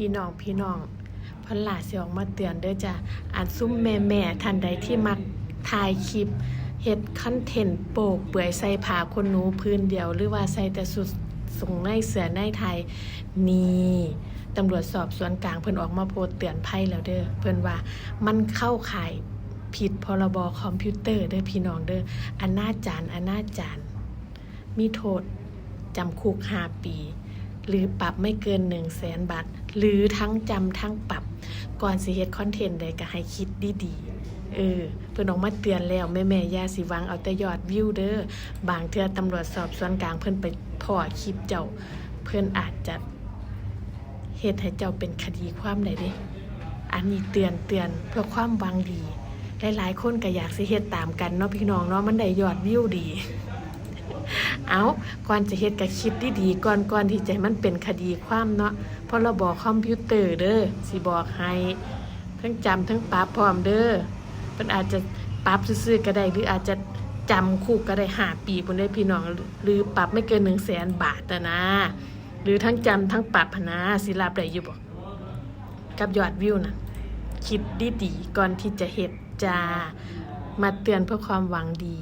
พี่น้องพี่น้องเพันหลาสิออกมาเตือนเด้อจ้ะอันซุ่มแม่แม่ท่านใดที่มักถ่ายคลิปเฮ็ดคอนเทนต์โปกเปื่อยใส่ผ้าคนหนูพื้นเดียว หรือว่าใส่แต่สุดส่งในเสือในไทยนี่ตำรวจสอบสวนกลางเพิ่นออกมาโพสเตือนภัยแล้วเด้อเพิ่นว่ามันเข้าข่ายผิดพรบคอมพิวเตอร์เด้อพี่น้องเด้ออนาจารอนาจารมีโทษจำคุก5ปี หรือปรับไม่เกิน 1 0 0 0 0แสนบาท หรือทั้งจำทั้งปรับ ก่อนสิเฮ็ดคอนเทนต์ใดก็ให้คิดดีๆ เออ เพิ่นออกมาเตือนแล้วแม่แม่ย่าสิวังเอาแต่ยอดวิวเด้อ บางเทื่อตำรวจสอบสวนกลางเพิ่นไปพ่อคลิปเจ้า เพิ่นอาจจะเฮ็ดให้เจ้าเป็นคดีความได้เด้อันนี้เตือนเตือนเพื่อความหวังดี หลายๆคนก็อยากสิเฮ็ดตามกันเนาะพี่น้องเนาะมันได้ยอดวิวดี เอาก่อนจะเฮ็ดก็คิดดีๆก่อนก่อนที่จะให้มันเป็นคดีความเนาะเพราะเราบอกคอมพิวเตอร์เด้อสิบอกให้ทั้งจำทั้งปรับพร้อมเด้อเพิ่นอาจจะปรับซื่อๆก็ได้หรืออาจจะจำคุกก็ได้หาปีพุ่นได้พี่น้อง หรือปรับไม่เกิน1 0 0 0 0แสนบาทนะนะ หรือทั้งจำทั้งปรับพนะสิรับได้อยู่บ่กับยอดวิวน่ะคิดดีๆก่อนที่จะเฮ็ดจ้ามาเตือนเพื่อความหวังดี